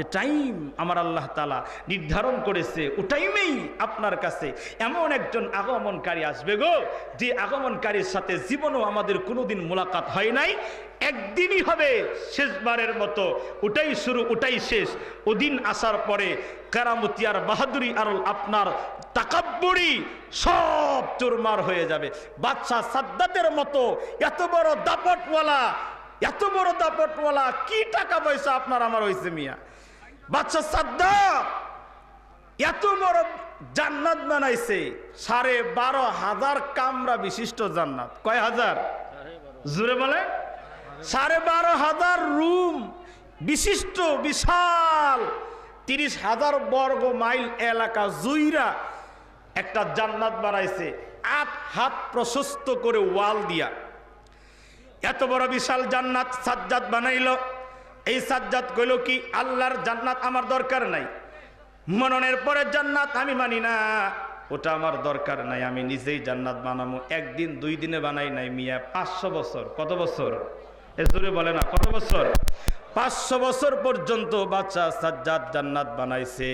যে টাইম আমার আল্লাহ তালা নির্ধারণ করেছে, ও টাইমেই আপনার কাছে এমন একজন আগমনকারী আসবে গো, যে আগমনকারীর সাথে জীবনও আমাদের কোনোদিন মোলাকাত হয় নাই। একদিনই হবে শেষবারের মতো, ওটাই শুরু, ওটাই শেষ। ওদিন আসার পরে কারামতি আর বাহাদুরি আর আপনার তাকাব্বুরি সব চুরমার হয়ে যাবে। বাচ্চা সাদ্দাতের মতো এত বড় দাপটওয়ালা, এত বড় দাপটওয়ালা, কি টাকা পয়সা আপনার আমার হয়েছে মিয়া? বাচ্চা সাদ্দাত এত বড় জান্নাত বানাইছে, সাড়ে বারো হাজার কামরা বিশিষ্ট জান্নাত। কয় হাজার? জুড়ে বলে সাড়ে বারো হাজার রুম বিশিষ্ট, বিশাল, তিরিশ হাজার বর্গ মাইল এলাকা জুইরা একটা জান্নাত বানাইছে, আট হাত প্রশস্ত করে ওয়াল দিয়া। এত বড় বিশাল জান্নাত সাজ্জাদ বানাইল। এই সাজ্জাদ কইল কি, আল্লাহর জান্নাত আমার দরকার নাই। মননের পরে জান্নাত আমি মানি না। ওটা আমার দরকার নাই, আমি নিজেই জান্নাত বানাবো একদিন, দুই দিনে বানাই নাই মিয়া, পাঁচশো বছর। কত বছর? এ জোরে বলে না, কত বছর? পাঁচশো বছর পর্যন্ত বাচ্চা সাজ্জাদ জান্নাত বানাইছে।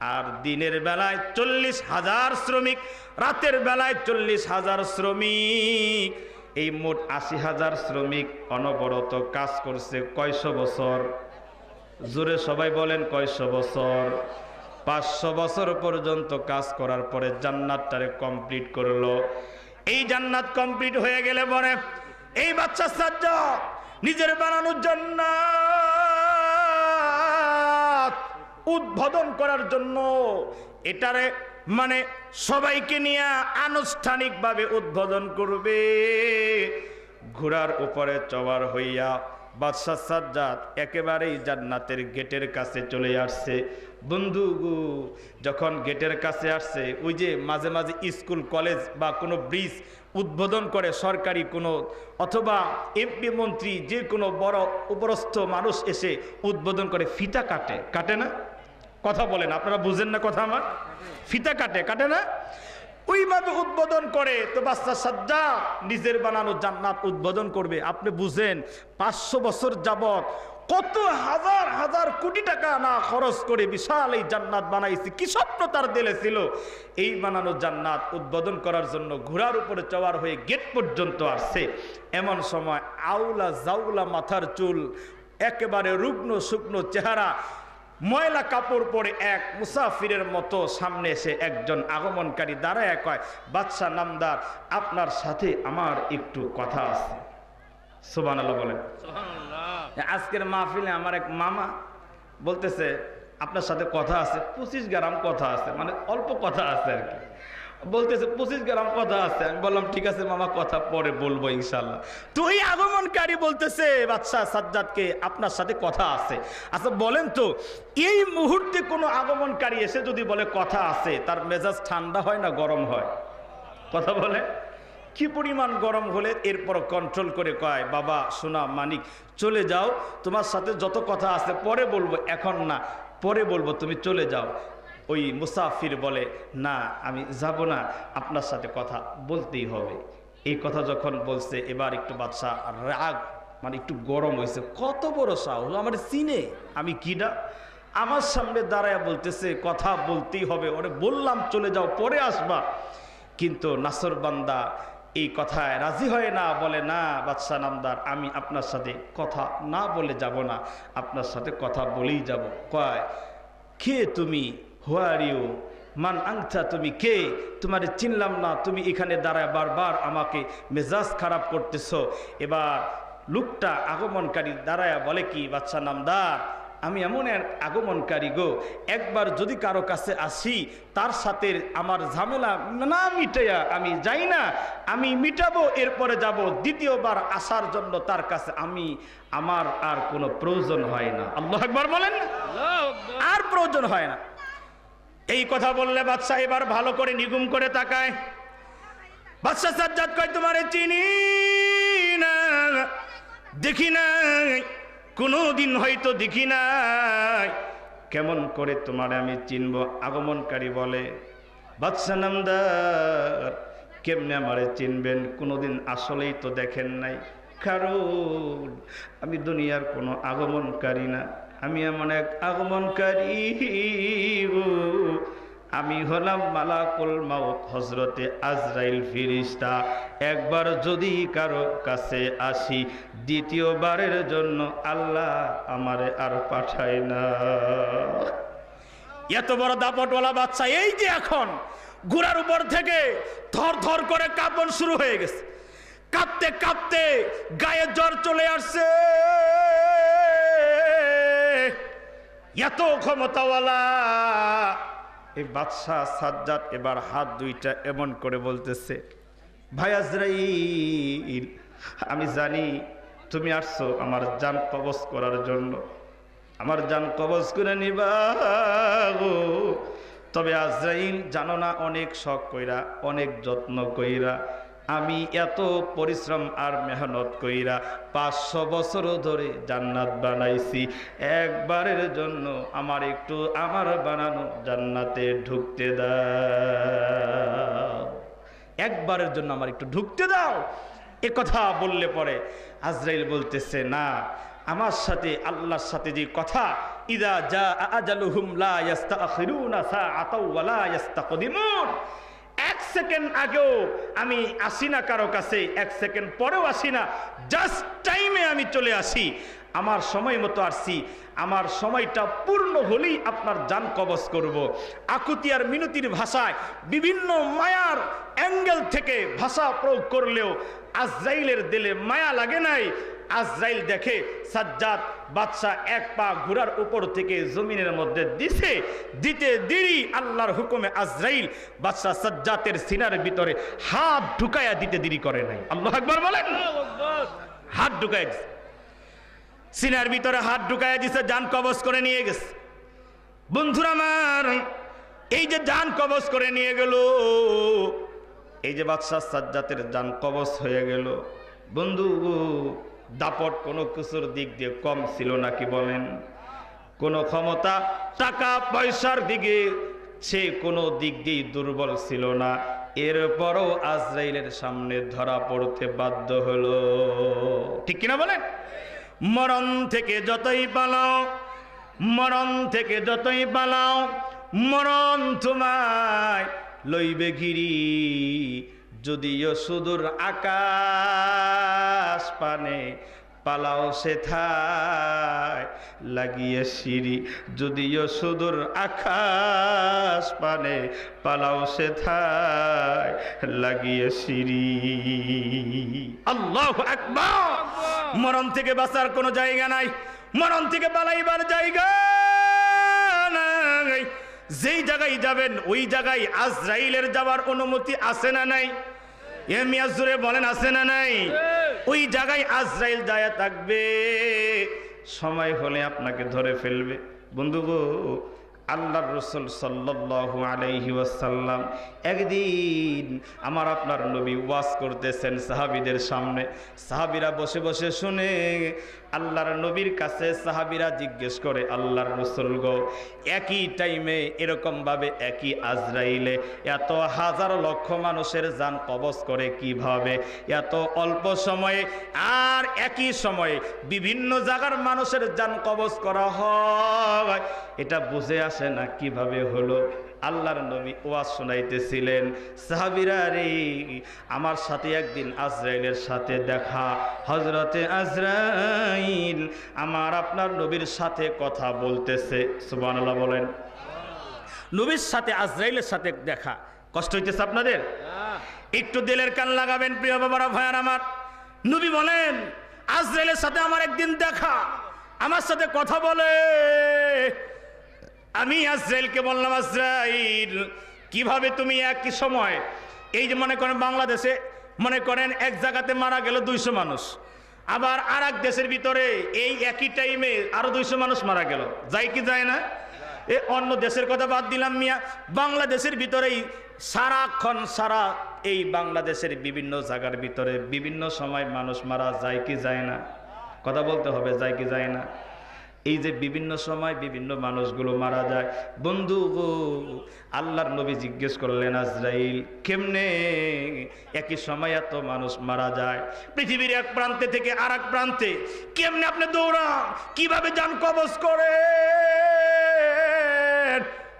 আর দিনের বেলায় চল্লিশ হাজার শ্রমিক, রাতের বেলায় চল্লিশ হাজার শ্রমিক। এই মোট আশি হাজার শ্রমিক অনবরত কাজ করছে কয়শো বছর? জোরে সবাই বলেন কয়শো বছর। পাঁচশো বছর পর্যন্ত কাজ করার পরে জান্নাতটারে কমপ্লিট করল। এই জান্নাত কমপ্লিট হয়ে গেলে পরে এই বাচ্চা সাজ্জা নিজের বানানোর জান্নাত উদ্বোধন করার জন্য এটারে মানে সবাইকে নিয়ে আনুষ্ঠানিকভাবে উদ্বোধন করবে। ঘোড়ার উপরে চওয়ার হইয়া বাদশাহ সাজ্জাদ একেবারেই জান্নাতের গেটের কাছে চলে আসছে। বন্ধু যখন গেটের কাছে আসছে, ওই যে মাঝে মাঝে স্কুল, কলেজ বা কোনো ব্রিজ উদ্বোধন করে সরকারি কোনো অথবা এমপি মন্ত্রী যে কোনো বড় উপরস্থ মানুষ এসে উদ্বোধন করে, ফিতা কাটে। কাটে না? কথা বলেন, আপনারা বুঝেন না কথা আমার? ফিতা কাটে কাটে না? ওইভাবে উদ্বোধন করে তো বাচ্চা সাজ্জা নিজের বানানো জান্নাত উদ্বোধন করবে, আপনি বুঝেন, পাঁচশো বছর যাবত কত হাজার হাজার কোটি টাকা না খরচ করে বিশাল এই জান্নাত বানাইছি, কি স্বপ্ন তার দিলে ছিল? এই বানানো জান্নাত উদ্বোধন করার জন্য ঘোড়ার উপরে চওয়ার হয়ে গেট পর্যন্ত আসছে। এমন সময় আউলা জাউলা মাথার চুল, একেবারে রুগ্ন শুকনো চেহারা ময়লা কাপড় পরে এক মুসাফিরের মতো সামনে এসে একজন আগমনকারী দাঁড়ায় হয় বাদশাহ নামদার আপনার সাথে আমার একটু কথা আছে। সোবান আল্লাহ বলেন আজকের মাহফিলে আমার এক মামা বলতেছে আপনার সাথে কথা আছে পঁচিশ গ্রাম কথা আছে মানে অল্প কথা আছে আর কি। বলতেছে, পঁচিশ গ্রাম কথা আছে। আমি বললাম, ঠিক আছে মামা, কথা পরে বলব ইনশাল্লাহ তো এই আগমনকারী বলতেছে, বাদশাহ সাজ্জাদকে আপনার সাথে কথা আছে। আচ্ছা বলেন তো, এই মুহূর্তে কোনো আগমনকারী এসে যদি বলে, কথা আছে। তার মেজাজ ঠান্ডা হয় না গরম হয়? কথা বলে। কি পরিমাণ গরম হলে এরপর কন্ট্রোল করে কয়, বাবা সোনা মানিক, চলে যাও। তোমার সাথে যত কথা আছে, পরে বলব। এখন না, পরে বলব, তুমি চলে যাও। ওই মুসাফির বলে, না, আমি যাব না, আপনার সাথে কথা বলতেই হবে। এই কথা যখন বলছে, এবার একটু বাদশাহ রাগ মানে একটু গরম হয়েছে। কত বড় সাহস, আমার চিনে আমি কিডা আমার সামনে দাঁড়ায় বলতেছে, কথা বলতেই হবে, ওরে বললাম চলে যাও, পরে আসবা। কিন্তু নাসর বান্দা এই কথায় রাজি হয় না বলে, না বাদশাহ নামদার, আমি আপনার সাথে কথা না বলে যাব না, আপনার সাথে কথা বলেই যাব। কয়, কে তুমি? হোয়ার ইউ মান আংছা তুমি কে তোমার চিনলাম না তুমি এখানে দাঁড়ায় বারবার আমাকে মেজাজ খারাপ করতেছ এবার লোকটা আগমনকারী দাঁড়ায় বলে কি বাচ্চা নামদার আমি এমন এক আগমনকারী গো একবার যদি কারও কাছে আসি তার সাথে আমার ঝামেলা না মিটাইয়া আমি যাই না আমি মিটাবো এরপরে যাব দ্বিতীয়বার আসার জন্য তার কাছে আমি আমার আর কোনো প্রয়োজন হয় না আল্লাহ একবার বলেন? আর প্রয়োজন হয় না এই কথা বললে বাদশাহ এবার ভালো করে নিগুম করে তাকায়। বাদশাহ সাজ্জাদ কয়, তোমারে চিনি না, দেখি নাই কোনো দিন হয়তো দেখি নাই। কেমন করে তোমারে আমি চিনব, আগমনকারী বলে। বাদশাহ নামদার, কেমনে আমারে চিনবেন, কোনোদিন আসলেই তো দেখেন নাই। কারণ, আমি দুনিয়ার কোনো আগমনকারী না। আমি এমন এক আগমনকারী। আমি হলাম মালাকুল মাউত হজরতে আজরাইল ফিরিস্তা। একবার যদি কারও কাছে আসি, দ্বিতীয়বারের জন্য আল্লাহ আমারে আর পাঠায় না। এত বড় দাপটওয়ালা বাচ্চা, এই যে এখন ঘোড়ার উপর থেকে ধর ধর করে কাঁপন শুরু হয়ে গেছে। কাঁপতে কাঁপতে গায়ে জ্বর চলে আসছে। এত ক্ষমতাওয়ালা। এই বাদশাহ সাজ্জাদ এবার হাত দুইটা এমন করে বলতেছে, ভাই আজরাইল, আমি জানি তুমি আসছো আমার জান কবজ করার জন্য। আমার জান কবজ করে নিবা তবে আজরাইল জানো না অনেক শখ কইরা, অনেক যত্ন কইরা আমি এত পরিশ্রম আর মেহনত কইরা পাঁচশো বছর ধরে জান্নাত বানাইছি। একবারের জন্য আমার একটু আমার বানানো জান্নাতে ঢুকতে দাও। একবারের জন্য আমার একটু ঢুকতে দাও। এ কথা বললে পরে আজরাইল বলতেছে, না, আমার সাথে, আল্লাহর সাথে যে কথা, ইদা যা আজালুহুম লা ইস্তাখিরুনা সাআতাও ওয়া লা ইস্তাকদিমুন এক সেকেন্ড আগেও আমি আসি না কারও কাছে, এক সেকেন্ড পরেও আসি না জাস্ট টাইমে আমি চলে আসি আমার সময় মতো আসছি আমার সময়টা পূর্ণ হলেই আপনার যান কবজ করব। আকুতিয়ার মিনতির ভাষায় বিভিন্ন মায়ার অ্যাঙ্গেল থেকে ভাষা প্রয়োগ করলেও আজরাইলের দিলে মায়া লাগে নাই আজরাইল দেখে সাজ্জাদ বাদশাহ এক পা ঘোড়ার উপর থেকে জমিনের মধ্যে দিছে। দিতে দেরি আল্লাহর হুকুমে আজরাইল বাদশাহ সাজ্জাতের সিনার ভিতরে হাত ঢুকায়া দিতে দেরি করে নাই। আল্লাহ একবার বলেন। হাত ঢুকায় দিছে। সিনার ভিতরে হাত ঢুকায়া দিছে, যান কবজ করে নিয়ে গেছে। বন্ধুরা আমার, এই যে যান কবজ করে নিয়ে গেল, এই যে বাদশাহ সাজ্জাতের যান কবজ হয়ে গেল। বন্ধু দাপট কোনো কিছুর দিক দিয়ে কম ছিল নাকি বলেন? কোনো ক্ষমতা, টাকা, পয়সার দিকে সে কোনো দিক দিয়েই দুর্বল ছিল না। এরপরও আজরাইলের সামনে ধরা পড়তে বাধ্য হলো। ঠিক কিনা বলেন? মরণ থেকে যতই পালাও, মরণ থেকে যতই পালাও, মরণ তোমায় লইবে ঘিরি। যদিও সুদূর আকাশ পানে পালাও সে থায় লাগিয়ে সিঁড়ি। যদিও সুদূর আকাশ পানে পালাও সে থায় লাগিয়ে সিঁড়ি। আল্লাহ আকবার! মরণ থেকে বাঁচার কোনো জায়গা নাই। মরণ থেকে পালাইবার জায়গা যেই জায়গায় যাবেন, ওই জায়গায় আজরাইলের যাওয়ার অনুমতি আছে না নাই? এ মিয়াজুরে বলেন, আছে না নাই? ওই জায়গায় আজরাইল দায়া থাকবে, সময় হলে আপনাকে ধরে ফেলবে। বন্ধু গো, আল্লাহর রসুল সাল্লাল্লাহু আলাইহি ওয়াসাল্লাম একদিন আমার আপনার নবী ওয়াজ করতেছেন সাহাবীদের সামনে। সাহাবিরা বসে বসে শুনে আল্লাহর নবীর কাছে সাহাবিরা জিজ্ঞেস করে, আল্লাহর রসুল গো, একই টাইমে এরকমভাবে একই আজরাইলে এত হাজার লক্ষ মানুষের যান কবজ করে কীভাবে? এত অল্প সময়ে আর একই সময়ে বিভিন্ন জায়গার মানুষের যান কবজ করা হয়। এটা বুঝে আসে না কীভাবে হলো। আল্লাহর নবী ওয়াজ শোনাইতেছিলেন। সাহাবিরা রে, আমার সাথে একদিন আজরাইলের সাথে দেখা। হজরতে আজরাইল আমার আপনার নবীর সাথে কথা বলতেছে। সুবহানাল্লাহ বলেন। নবীর সাথে, আজরাইলের সাথে দেখা। কষ্ট হইতেছে আপনাদের? একটু দিলের কান লাগাবেন প্রিয় বাবারা, ভাইয়ার আমার। নবী বলেন, আজরাইলের সাথে আমার একদিন দেখা। আমার সাথে কথা বলে। আমি আজরাইলকে বললাম, আজরাইল, কীভাবে তুমি একই সময় এই যে মনে করেন বাংলাদেশে, মনে করেন এক জায়গাতে মারা গেল দুইশো মানুষ। আবার আর দেশের ভিতরে এই একই টাইমে আরও দুইশো মানুষ মারা গেল। যায় কি যায় না? এ অন্য দেশের কথা বাদ দিলাম, মিয়া। বাংলাদেশের ভিতরেই সারাক্ষণ সারা এই বাংলাদেশের বিভিন্ন জায়গার ভিতরে বিভিন্ন সময় মানুষ মারা যায় কি যায় না? কথা বলতে হবে, যায় কি যায় না? এই যে বিভিন্ন সময় বিভিন্ন মানুষগুলো মারা যায়। বন্ধু আল্লাহর নবী জিজ্ঞেস করলেন, আজরাইল, কেমনে একই সময় এত মানুষ মারা যায়? পৃথিবীর এক প্রান্তে থেকে আর এক প্রান্তে কেমনে আপনি দৌড়ান? কীভাবে যান কবজ করে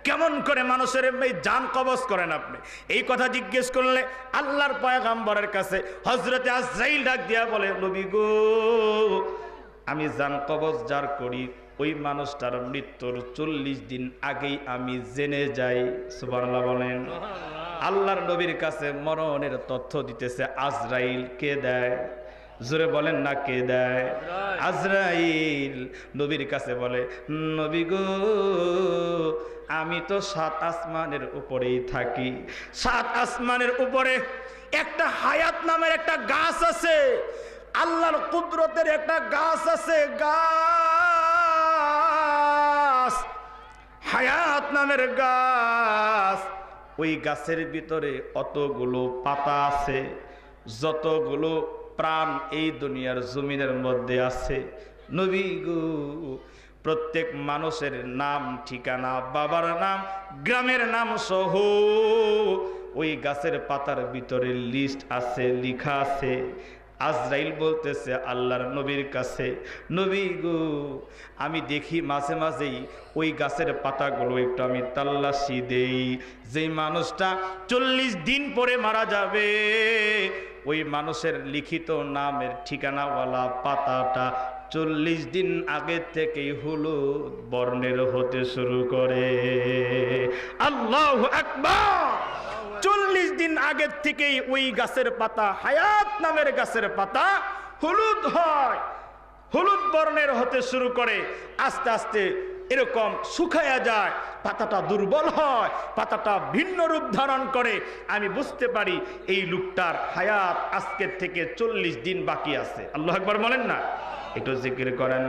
কেমন করে মানুষের এই যান কবজ করেন আপনি? এই কথা জিজ্ঞেস করলে আল্লাহর পয়গাম্বরের কাছে হজরতে আজরাইল ডাক দিয়া বলে, নবী গো আমি জান কবজ যার করি ওই মানুষটার মৃত্যুর চল্লিশ দিন আগেই আমি জেনে যাই। সুবহানাল্লাহ বলেন। আল্লাহর নবীর কাছে মরণের তথ্য দিতেছে আজরাইল কে দেয়? জোরে বলেন না কে দেয়? আজরাইল নবীর কাছে বলে নবী গো আমি তো সাত আসমানের উপরেই থাকি। সাত আসমানের উপরে একটা হায়াত নামের একটা গাছ আছে। আল্লাহর কুদরতের একটা গাছ আছে, গাছ। হায়াত নামের গাছ। ওই গাছের ভিতরে অতগুলো পাতা আছে, যতগুলো প্রাণ এই দুনিয়ার জমিনের মধ্যে আছে। নবী গো, প্রত্যেক মানুষের নাম, ঠিকানা, বাবার নাম, গ্রামের নাম সহ ওই গাছের পাতার ভিতরে লিস্ট আছে, লিখা আছে। আজরাইল বলতেছে, আল্লাহর নবীর কাছে, নবী গো, আমি দেখি মাঝে মাঝেই ওই গাছের পাতাগুলো একটু আমি তাল্লাশি দেই। যেই মানুষটা চল্লিশ দিন পরে মারা যাবে, ওই মানুষের লিখিত নামের ঠিকানাওয়ালা পাতাটা চল্লিশ দিন আগে থেকেই হলুদ বর্ণের হতে শুরু করে। আল্লাহ আকবার! চল্লিশ দিন আগের থেকেই ওই গাছের পাতা, হায়াত নামের গাছের পাতা হলুদ হয়। হলুদ বর্ণের হতে শুরু করে আস্তে আস্তে এরকম শুকায়া যায়, পাতাটা দুর্বল হয়, পাতাটা ভিন্ন রূপ ধারণ করে। আমি বুঝতে পারি এই লোকটার হায়াত আজকের থেকে চল্লিশ দিন বাকি আছে। আল্লাহ একবার বলেন না? একটু জিকির করেন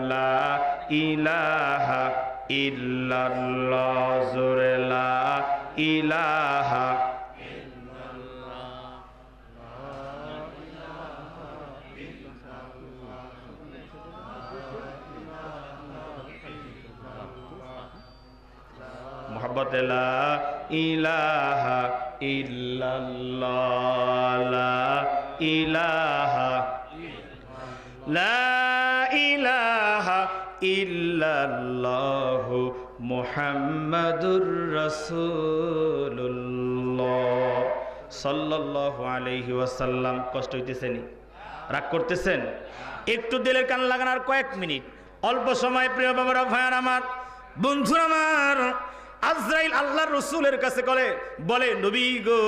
ইলাহা ইল্লাল্লাহ ইলাহা মোহাম্মত লা ইলাহা ইল্লাল্লাহ ইলাহা লা ইলাহা ইল্লাল্লাহ মুহাম্মাদুর রাসূলুল্লাহ। সাল্লাল্লাহু আলাইহি ওয়াসাল্লাম, কষ্ট হইতেছেনি রাগ করতেছেন? একটু দিলের কান লাগানোর কয়েক মিনিট। অল্প সময়, প্রিয় বাবারা, ভাইয়ার আমার, বন্ধুরা আমার আজরাইল আল্লাহর রসুলের কাছে বলে বলে, নবী গো,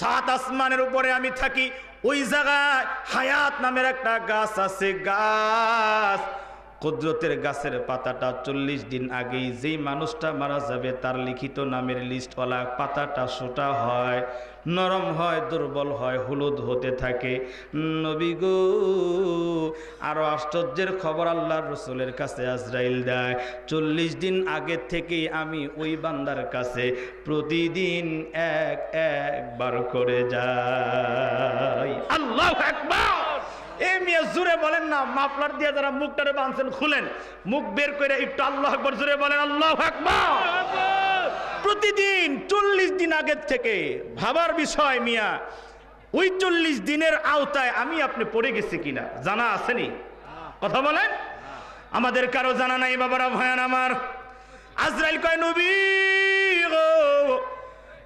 সাত আসমানের উপরে আমি থাকি। ওই জায়গায় হায়াত নামের একটা গাছ আছে, গাছ। কুদরতের গাছের পাতাটা চল্লিশ দিন আগেই যেই মানুষটা মারা যাবে, তার লিখিত নামের লিস্টওয়ালা পাতাটা সোটা হয়। নরম হয় দুর্বল হয় হলুদ হতে থাকে। নবী গো আরও আশ্চর্যের খবর আল্লাহর রসুলের কাছে আজরাইল দেয়। চল্লিশ দিন আগের থেকেই আমি ওই বান্দার কাছে প্রতিদিন এক একবার করে যাই। আল্লাহ একবার এ মিয়া জুড়ে বলেন না মাফলার দিয়ে যারা মুখটারে বাঁধছেন খুলেন। মুখ বের করে একটু আল্লাহ আকবর জুড়ে বলেন আল্লাহ আকবর! প্রতিদিন চল্লিশ দিন আগের থেকে ভাবার বিষয় মিয়া, ওই চল্লিশ দিনের আওতায় আমি আপনি পড়ে গেছি কিনা? জানা আসেনি কথা বলেন? আমাদের কারও জানা নাই বাবারা, ভয়ান আমার। আজরাইল কয়, নবী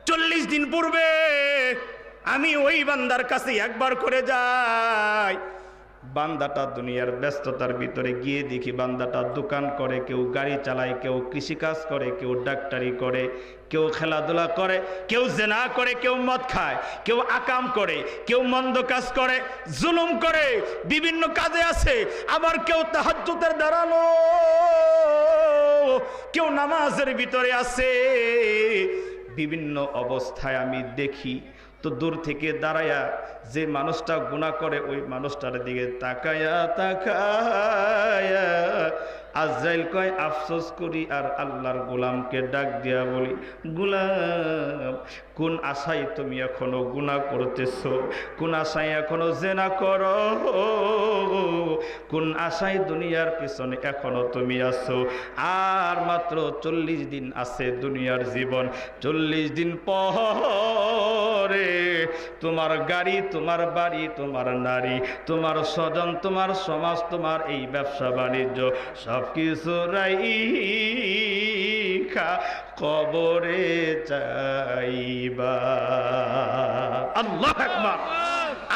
চল্লিশ দিন পূর্বে আমি ওই বান্দার কাছে একবার করে যাই। বান্দাটা দুনিয়ার ব্যস্ততার ভিতরে গিয়ে দেখি বান্দাটা দোকান করে, কেউ গাড়ি চালায়, কেউ কৃষিকাজ করে, কেউ ডাক্তারি করে, কেউ খেলাধুলা করে, কেউ জেনা করে, কেউ মদ খায়, কেউ আকাম করে, কেউ মন্দ কাজ করে, জুলুম করে, বিভিন্ন কাজে আছে, আবার কেউ তাহাজ্জুদের দাঁড়ানো কেউ নামাজের ভিতরে আছে। বিভিন্ন অবস্থায় আমি দেখি তো দূর থেকে দাঁড়ায়া যে মানুষটা গুণা করে ওই মানুষটার দিকে তাকায়া তাকায়া আজরাইল কয়, আফসোস করি আর আল্লাহর গোলামকে ডাক দিয়া বলি, গোলাম, কোন আশায় তুমি এখনও গুণা করতেছ? কোন আশায় এখনও জেনা করো? কোন আশায় দুনিয়ার পিছনে এখনও তুমি আছো? আর মাত্র চল্লিশ দিন আছে দুনিয়ার জীবন। চল্লিশ দিন পরে তোমার গাড়ি, তোমার বাড়ি, তোমার নারী, তোমার স্বজন, তোমার সমাজ, তোমার এই ব্যবসা বাণিজ্য সব কিছু রাইখা কবরে চাইবা।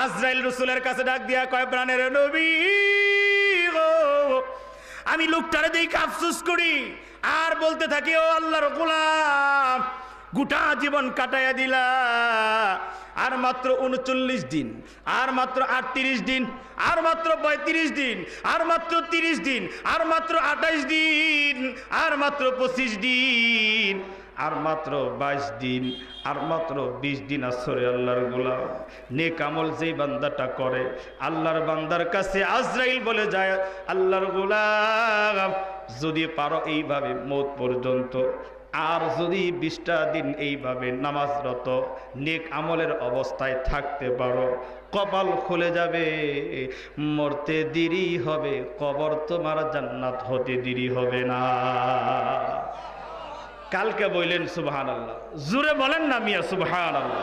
আজরাইল রসুলের কাছে ডাক দিয়া কয়, প্রাণের নবী আমি লোকটারে দেখে আফসোস করি, আর বলতে থাকি, ও আল্লাহর গোলাম, গোটা জীবন কাটাইয়া দিলা। আর মাত্র উনচল্লিশ দিন, আর মাত্র আটত্রিশ দিন, আর মাত্র পঁয়ত্রিশ দিন, আর মাত্র তিরিশ দিন, আর মাত্র আঠাইশ দিন, আর মাত্র পঁচিশ দিন, আর মাত্র বাইশ দিন, আর মাত্র বিশ দিন আসরে আল্লাহর গোলাম। নেক আমল যেই বান্দাটা করে, আল্লাহর বান্দার কাছে আজরাইল বলে যায়, আল্লাহর গোলাম, যদি পারো এইভাবে মৌত পর্যন্ত আর যদি বিশটা দিন এইভাবে নামাজরত নেক আমলের অবস্থায় থাকতে পারো কপাল খুলে যাবে মরতে দেরি হবে কবর তোমার জান্নাত হতে দেরি হবে না। কালকে বললেন সুবহান আল্লাহ জুড়ে বলেন না মিয়া সুবহান আল্লাহ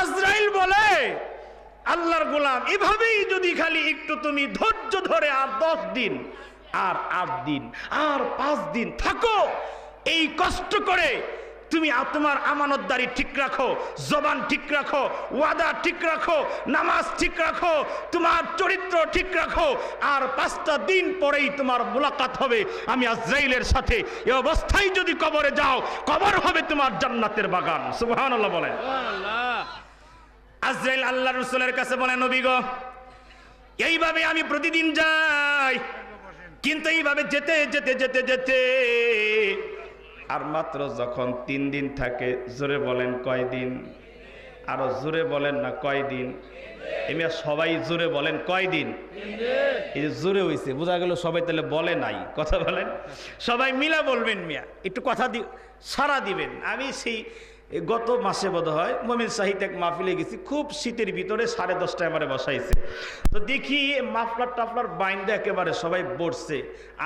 আজরাইল বলে আল্লাহর গোলাম এভাবেই যদি খালি একটু তুমি ধৈর্য ধরে আর দশ দিন আর আট দিন আর পাঁচ দিন থাকো এই কষ্ট করে তুমি তোমার আমানতদারি ঠিক রাখো জবান ঠিক রাখো ওয়াদা ঠিক রাখো নামাজ ঠিক রাখো তোমার চরিত্র ঠিক রাখো আর পাঁচটা দিন পরেই তোমার মোলাকাত হবে। আমি আজরাইলের সাথে এ অবস্থায় যদি কবরে যাও কবর হবে তোমার জান্নাতের বাগান। সুবহানাল্লাহ বলেন। আজরাইল আল্লাহ রসুলের কাছে বলে নবী গো এইভাবে আমি প্রতিদিন যাই কিন্তু এইভাবে যেতে যেতে যেতে যেতে আর মাত্র যখন তিন দিন থাকে, জোরে বলেন কয় দিন? আরও জোরে বলেন না কয় দিন? সবাই জোরে বলেন কয় দিন? এই যে জোরে হয়েছে বোঝা গেল সবাই তাহলে বলে নাই। কথা বলেন? সবাই মিলা বলবেন মিয়া, একটু কথা দি সারা দিবেন। আমি সেই এ গত মাসে বোধ হয় মমিন সাহিত্য এক মাহফিলে গেছি, খুব শীতের ভিতরে সাড়ে দশটায় আমারে বসাইছে। তো দেখি মাফলার টাফলার বাইন্দা একেবারে সবাই বসছে।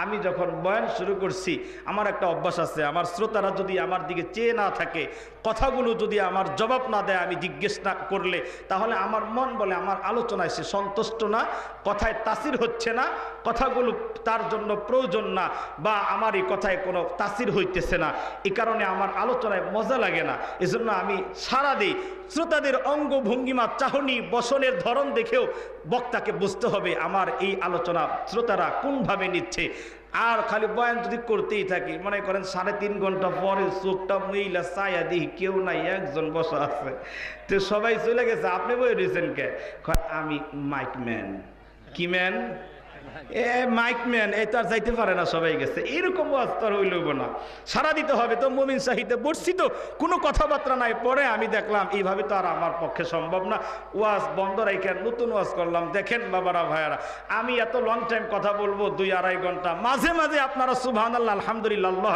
আমি যখন বয়ান শুরু করছি, আমার একটা অভ্যাস আছে, আমার শ্রোতারা যদি আমার দিকে চেয়ে না থাকে, কথাগুলো যদি আমার জবাব না দেয়, আমি জিজ্ঞেস না করলে, তাহলে আমার মন বলে আমার আলোচনায় সে সন্তুষ্ট না, কথায় তাসির হচ্ছে না, কথাগুলো তার জন্য প্রয়োজন না, বা আমার এই কথায় কোনো তাসির হইতেছে না। এই কারণে আমার আলোচনায় মজা লাগে না। এজন্য আমি সারা দিই। শ্রোতাদের অঙ্গ ভঙ্গিমা চাহনি, বসনের ধরন দেখেও বক্তাকে বুঝতে হবে আমার এই আলোচনা শ্রোতারা কোনভাবে নিচ্ছে। আর খালি বয়ান যদি করতেই থাকি, মনে করেন সাড়ে তিন ঘণ্টা পরে চোখটা মহিলা ছায়া দিই, কেউ নাই, একজন বসা আছে। তো সবাই চলে গেছে, আপনি বই রয়েছেন কে? আমি মাইক ম্যান। কি ম্যান? এ মাইক ম্যান এই তো আর যাইতে পারে না, সবাই গেছে। এরকম আর হইলব না। সারা দিতে হবে তো মমিন সাহিতে বসছি তো, কোনো কথাবার্তা নাই। পরে আমি দেখলাম, এইভাবে তো আর আমার পক্ষে সম্ভব না। ওয়াজ বন্ধ রাইখে নতুন ওয়াজ করলাম। দেখেন বাবারা, ভাইয়ারা, আমি এত লং টাইম কথা বলব, দুই আড়াই ঘণ্টা। মাঝে মাঝে আপনারা সুবহান আল্লাহ আলহামদুলিল্লাহ, আল্লাহ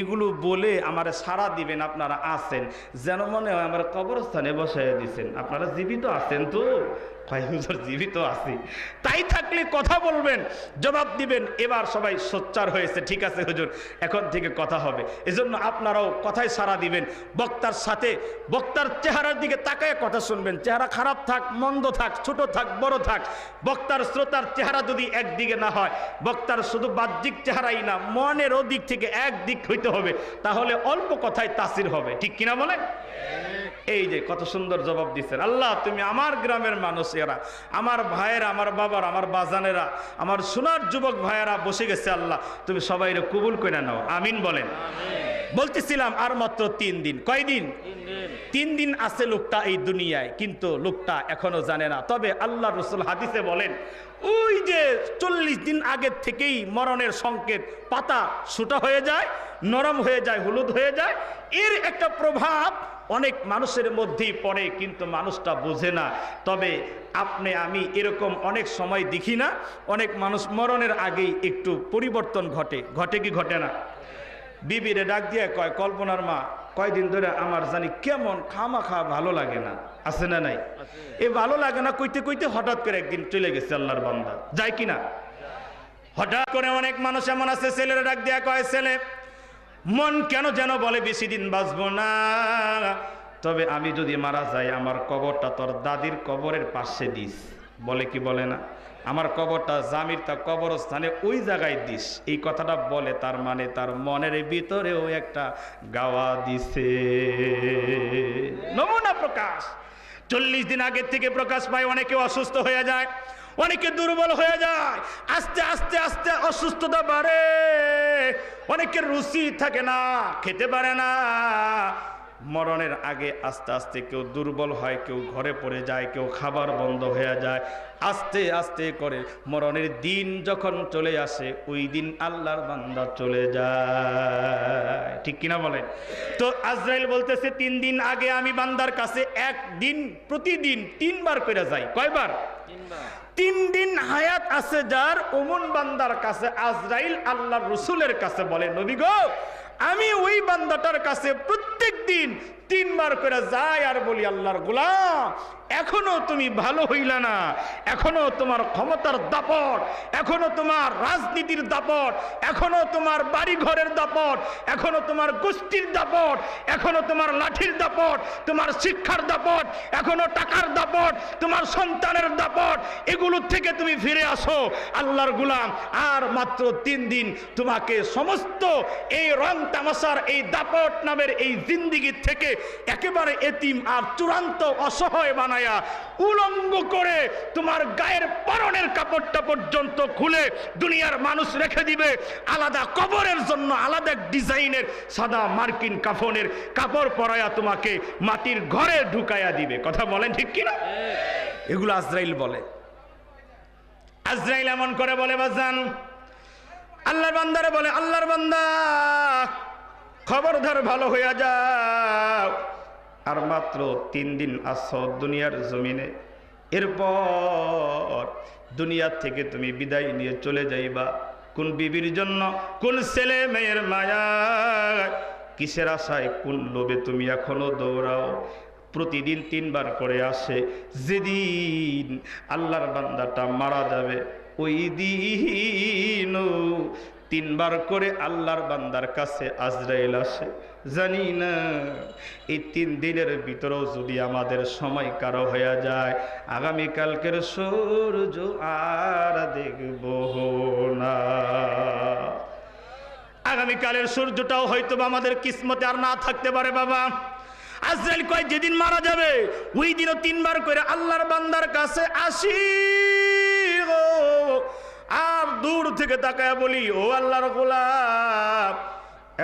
এগুলো বলে আমার সারা দিবেন আপনারা আছেন। যেন মনে হয় আমার কবরস্থানে বসাই দিছেন। আপনারা জীবিত আছেন তো? জীবিত আছি। তাই থাকলে কথা বলবেন, জবাব দিবেন, এবার সবাই সোচ্চার হয়েছে, ঠিক আছে হুজুর, এখন থেকে কথা হবে। এজন্য আপনারাও কথায় সারা দিবেন, বক্তার সাথে, বক্তার চেহারার দিকে তাকায় কথা শুনবেন। চেহারা খারাপ থাক, মন্দ থাক, ছোট থাক, বড় থাক, বক্তার, শ্রোতার চেহারা যদি একদিকে না হয়, বক্তার শুধু বাহ্যিক চেহারাই না মনেরও দিক থেকে এক দিক হইতে হবে, তাহলে অল্প কথায় তাসির হবে। ঠিক কিনা বলে এই যে কত সুন্দর জবাব দিচ্ছেন আল্লাহ তুমি আমার গ্রামের মানুষ এরা। আমার ভাইয়েরা আমার বাবার আমার বাজানেরা আমার সোনার যুবক ভাইয়েরা বসে গেছে আল্লাহ তুমি সবাই কবুল করে নাও। আমিন বলেন। বলতেছিলাম আর মাত্র তিন দিন। কয়দিন? তিন দিন। আছে লোকটা এই দুনিয়ায় কিন্তু লোকটা এখনও জানে না। তবে আল্লাহ রসুল হাদিসে বলেন ওই যে চল্লিশ দিন আগের থেকেই মরণের সংকেত পাতা সুটা হয়ে যায় নরম হয়ে যায় হলুদ হয়ে যায়। এর একটা প্রভাব অনেক মানুষের মধ্যেই পড়ে কিন্তু মানুষটা বোঝে না। তবে আপনি আমি এরকম অনেক সময় দেখি না অনেক মানুষ মরণের আগেই একটু পরিবর্তন ঘটে। ঘটে কি ঘটে না? বিবিরে ডাক দিয়ে কয় কল্পনার মা কয়দিন ধরে আমার জানি কেমন খামা খাওয়া ভালো লাগে না। আছে না নাই? এ ভালো লাগে না কইতে কইতে হঠাৎ করে একদিন চলে গেছে আল্লাহর বান্দা। যায় কি না? হঠাৎ করে অনেক মানুষ এমন আছে ছেলেরা ডাক দিয়া কয় ছেলে মন কেন যেন বলে, বেশি দিন বাঁচবো না। তবে আমি যদি মারা যাই, আমার কবরটা তোর দাদির কবরের পাশে দিস। বলে কি বলে না? আমার কবরটা জামির তা কবরস্থানে ওই জায়গায় দিস। এই কথাটা বলে তার মানে তার মনের ভিতরেও একটা গাওয়া দিছে। নমুনা প্রকাশ। চল্লিশ দিন আগের থেকে প্রকাশ পায়, অনেকে অসুস্থ হয়ে যায়। অনেকে দুর্বল হয়ে যায়, আস্তে আস্তে আস্তে অসুস্থতা বাড়ে। অনেকের রুচি থাকে না, খেতে পারে না। মরণের আগে আস্তে আস্তে কেউ দুর্বল হয় কেউ ঘরে পড়ে যায় কেউ খাবার বন্ধ হয়ে যায়। আস্তে আস্তে করে মরণের দিন যখন চলে আসে ওই দিন আল্লাহর বান্দা চলে যায়। ঠিক কিনা বলেন? তো আজরাইল বলতেছে তিন দিন আগে আমি বান্দার কাছে একদিন প্রতিদিন তিনবার করে যাই। কয়বার? তিন দিন হায়াত আছে যার ওমন বান্দার কাছে আজরাইল আল্লাহ রসুলের কাছে বলে নবী গো আমি ওই বান্দাটার কাছে প্রত্যেক দিন তিনবার করে যাই আর বলি, আল্লাহর গোলাম, এখনও তুমি ভালো হইলা না। এখনও তোমার ক্ষমতার দাপট, এখনও তোমার রাজনীতির দাপট, এখনও তোমার বাড়ি ঘরের দাপট, এখনও তোমার গোষ্ঠীর দাপট, এখনও তোমার লাঠির দাপট, তোমার শিক্ষার দাপট, এখনও টাকার দাপট, তোমার সন্তানের দাপট এগুলোর থেকে তুমি ফিরে আসো। আল্লাহর গুলাম, আর মাত্র তিন দিন তোমাকে সমস্ত এই রং তামাশার এই দাপট নামের এই জিন্দিগি থেকে একেবারে এতিম আর চূড়ান্ত অসহায় বানায়া উলঙ্গ করে তোমার গায়ের পরনের কাপড়টা পর্যন্ত খুলে দুনিয়ার মানুষ রেখে দিবে। আলাদা কবরের জন্য আলাদা ডিজাইনের সাদা মার্কিন কাফনের কাপড় পরায়া তোমাকে মাটির ঘরে ঢুকায়া দিবে। কথা বলেন ঠিক কিনা? এগুলো আজরাইল বলে। আজরাইল এমন করে বলে, বাজান। আল্লাহর বান্দারে বলে, আল্লাহর বান্দা খবরদার ভালো হইয়া যাও। আর মাত্র তিন দিন আস দুনিয়ার জমিনে। এরপর দুনিয়ার থেকে তুমি বিদায় নিয়ে চলে যাইবা। কোন বিবির জন্য, কোন ছেলে মেয়ের মায়া? কিসের আশায়, কোন লোভে তুমি এখনও দৌড়াও? প্রতিদিন তিনবার করে আসে, যেদিন আল্লাহর বান্দাটা মারা যাবে, ওই দিন তিনবার করে আল্লাহর বান্দার কাছে আজরাইল আসে। জানি না, এই তিন দিনের ভিতরেও যদি আমাদের সময় কারও হয়ে যায়, আগামীকালকের সূর্য আর দেখব না। আগামীকালের সূর্যটাও হয়তো আমাদের কিসমতে আর না থাকতে পারে বাবা। আজরাইল কয়, যেদিন মারা যাবে, ওই দিনও তিনবার করে আল্লাহর বান্দার কাছে আসি। দূর থেকে তাকায় বলি, ও আল্লাহর গোলাপ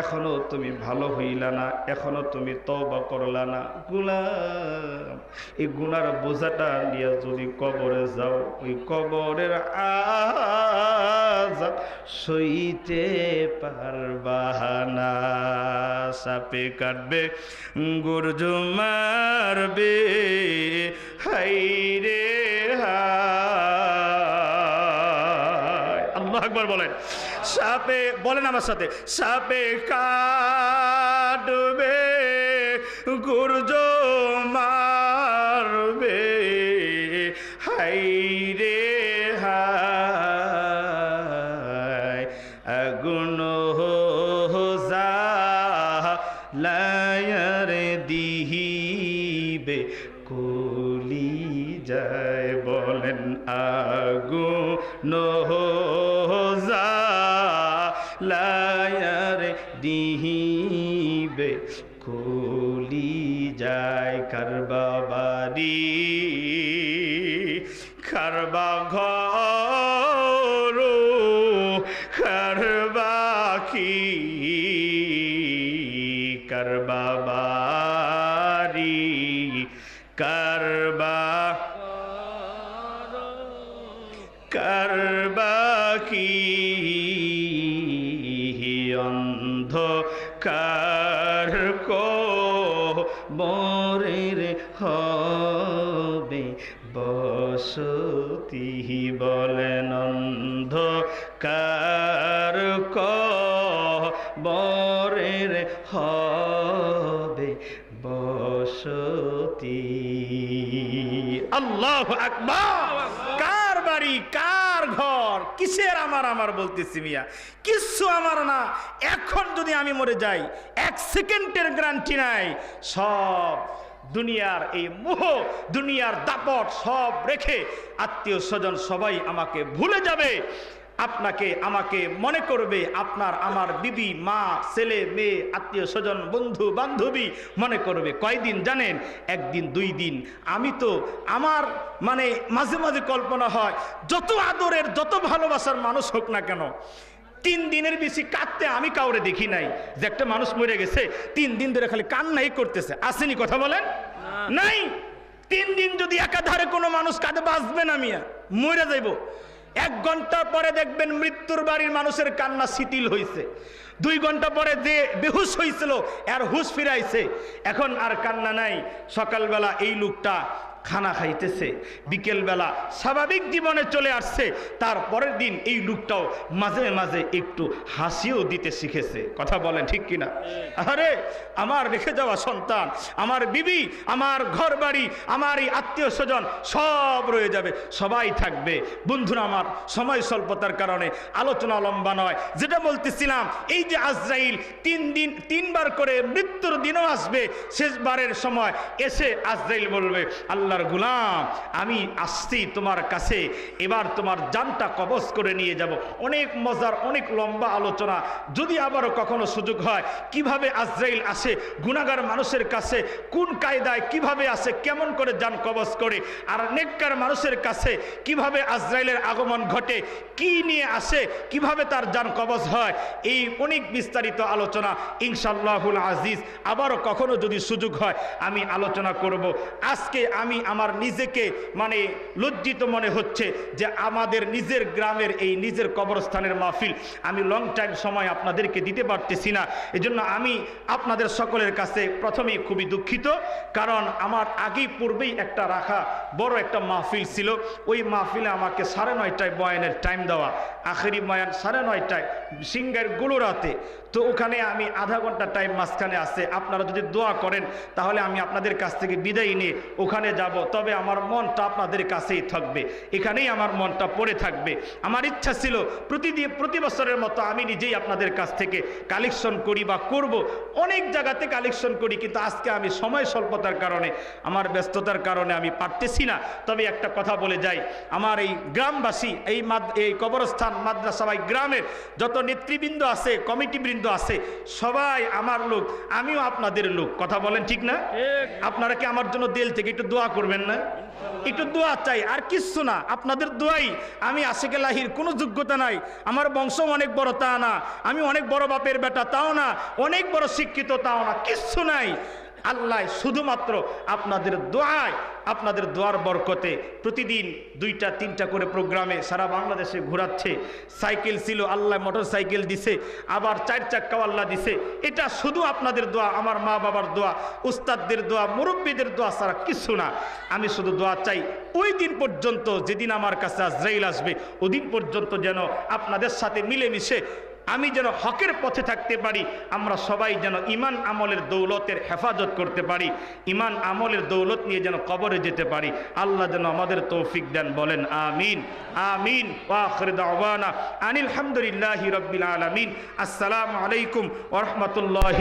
এখনও তুমি ভালো হইলা না, এখনও তুমি তবা করলা না, গুলাম, এই গুনার বোঝাটা নিয়ে যদি কবরে যাও, ওই কবরের আজ সইতে পারবা না। সাপে কাটবে, গুর্জ মারবে হাই রে হায়। আল্লাহ আকবর বলেন। সাপে বলেন আমার সাথে সাপে কাটবে গুর্জ কারবা কারবাকি অন্ধকার কো বরের হবে বসতি। কার বাড়ি, কার ঘর? কিসের আমার আমার বলতেছি মিয়া? কিচ্ছু আমার না। এখন যদি আমি মরে যাই, এক সেকেন্ডের গ্রান্টি নাই। সব দুনিয়ার এই মোহ, দুনিয়ার দাপট সব রেখে আত্মীয় স্বজন সবাই আমাকে ভুলে যাবে। আপনাকে আমাকে মনে করবে আপনার আমার বিবি মা ছেলে মেয়ে আত্মীয় স্বজন বন্ধু বান্ধবী মনে করবে। কয়দিন জানেন? একদিন দুই দিন। আমি তো আমার মানে মাঝে মাঝে কল্পনা হয় যত আদরের যত ভালোবাসার মানুষ হোক না কেন তিন দিনের বেশি কাঁদতে আমি কাউরে দেখি নাই যে একটা মানুষ মরে গেছে তিন দিন ধরে খালি কান্নাই করতেছে। আসেনি কথা বলেন? নাই। তিন দিন যদি একাধারে কোনো মানুষ কাঁদে বাঁচবে না মিয়া মরে যাইব। এক ঘণ্টা পরে দেখবেন মৃত্যুর বাড়ির মানুষের কান্না শিথিল হয়েছে দুই ঘণ্টা পরে যে বেহুশ হয়েছিল আর হুশ ফিরাইছে। এখন আর কান্না নাই। সকালবেলা এই লোকটা খানা খাইতেছে, বিকেলবেলা স্বাভাবিক জীবনে চলে আসছে, তারপরের দিন এই লোকটাও মাঝে মাঝে একটু হাসিও দিতে শিখেছে। কথা বলেন ঠিক কিনা? আরে, আমার রেখে যাওয়া সন্তান, আমার বিবি, আমার ঘর বাড়ি আমার এই আত্মীয় স্বজন সব রয়ে যাবে, সবাই থাকবে। বন্ধুরা আমার, সময় স্বল্পতার কারণে আলোচনা লম্বা নয়। যেটা বলতেছিলাম, এই যে আজরাইল তিন দিন, তিনবার করে মৃত্যুর দিনও আসবে, শেষবারের সময় এসে আজরাইল বলবে আল্লাহর গুলাম, আমি আসছি তোমার কাছে, এবার তোমার জানটা কবজ করে নিয়ে যাব। অনেক মজার, অনেক লম্বা আলোচনা। যদি আবারও কখনো সুযোগ হয়, কীভাবে আজরাইল আসে গুণাগার মানুষের কাছে, কোন কায়দায় কীভাবে আসে, কেমন করে যান কবজ করে, আর নেককার মানুষের কাছে কীভাবে আজরাইলের আগমন ঘটে, কি নিয়ে আসে, কীভাবে তার যান কবজ হয়, এই অনেক বিস্তারিত আলোচনা ইনশাল্লাহুল আজিজ। আবারও কখনো যদি সুযোগ হয়, আমি আলোচনা করব। আজকে আমি আমার নিজেকে মানে লজ্জিত মনে হচ্ছে যে আমাদের নিজের গ্রামের এই নিজের কবরস্থানের মাহফিল আমি লং টাইম সময় আপনাদেরকে দিতে পারতেছি না। এজন্য আমি আপনাদের সকলের কাছে প্রথমেই খুবই দুঃখিত, কারণ আমার আগেই পূর্বেই একটা রাখা বড় একটা মাহফিল ছিল। ওই মাহফিলে আমাকে সাড়ে নয়টায় বয়ানের টাইম দেওয়া, আখেরি বয়ান সাড়ে নয়টায় সিঙ্গার গুলোরাতে। তো ওখানে আমি আধা ঘণ্টা টাইম মাঝখানে আছে। আপনারা যদি দোয়া করেন, তাহলে আমি আপনাদের কাছ থেকে বিদায় নিয়ে ওখানে যাব। তবে আমার মনটা আপনাদের কাছেই থাকবে। এখানেই আমার মনটা পড়ে থাকবে। আমার ইচ্ছা ছিল প্রতিদিন প্রতি বছরের মতো আমি নিজেই আপনাদের কাছ থেকে কালেকশন করি বা করব। অনেক জায়গাতে কালেকশন করি কিন্তু আজকে আমি সময় স্বল্পতার কারণে আমার ব্যস্ততার কারণে আমি পারতেছি না। তবে একটা কথা বলে যাই আমার এই গ্রামবাসী এই এই কবরস্থান মাদ্রাসা বা গ্রামের যত নেতৃবৃন্দ আছে কমিটিবৃন্দ আছে সবাই আমার লোক আমিও আপনাদের লোক। কথা বলেন ঠিক না? আপনারা কি আমার জন্য দেল থেকে একটু দোয়া করবেন না? একটু দোয়া চাই, আর কিচ্ছু না। আপনাদের দোয়াই আমি আশেকে লাহির, কোনো যোগ্যতা নাই। আমার বংশ অনেক বড় তা না। আমি অনেক বড় বাপের বেটা, তাও না। অনেক বড় শিক্ষিত, তাও না। কিচ্ছু নাই। আল্লাহ শুধুমাত্র আপনাদের দোয়ায়, আপনাদের দোয়ার বরকতে প্রতিদিন দুইটা, তিনটা করে প্রোগ্রামে সারা বাংলাদেশে ঘোরাচ্ছে। সাইকেল ছিল, আল্লাহ মোটর সাইকেল দিছে, আবার চার চাক্কাও আল্লাহ দিছে। এটা শুধু আপনাদের দোয়া, আমার মা বাবার দোয়া, উস্তাদদের দোয়া, মুরব্বীদের দোয়া ছাড়া কিছু না। আমি শুধু দোয়া চাই, ওই দিন পর্যন্ত যেদিন আমার কাছে আজরাইল আসবে, ওদিন পর্যন্ত যেন আপনাদের সাথে মিলেমিশে আমি যেন হকের পথে থাকতে পারি, আমরা সবাই যেন ইমান আমলের দৌলতের হেফাজত করতে পারি, ইমান আমলের দৌলত নিয়ে যেন কবরে যেতে পারি। আল্লাহ যেন আমাদের তৌফিক দেন, বলেন আমিন আমিন। আনিলামদুলিল্লাহ রবিল আলামিন। আসসালামু আলাইকুম ওয়া রাহমাতুল্লাহি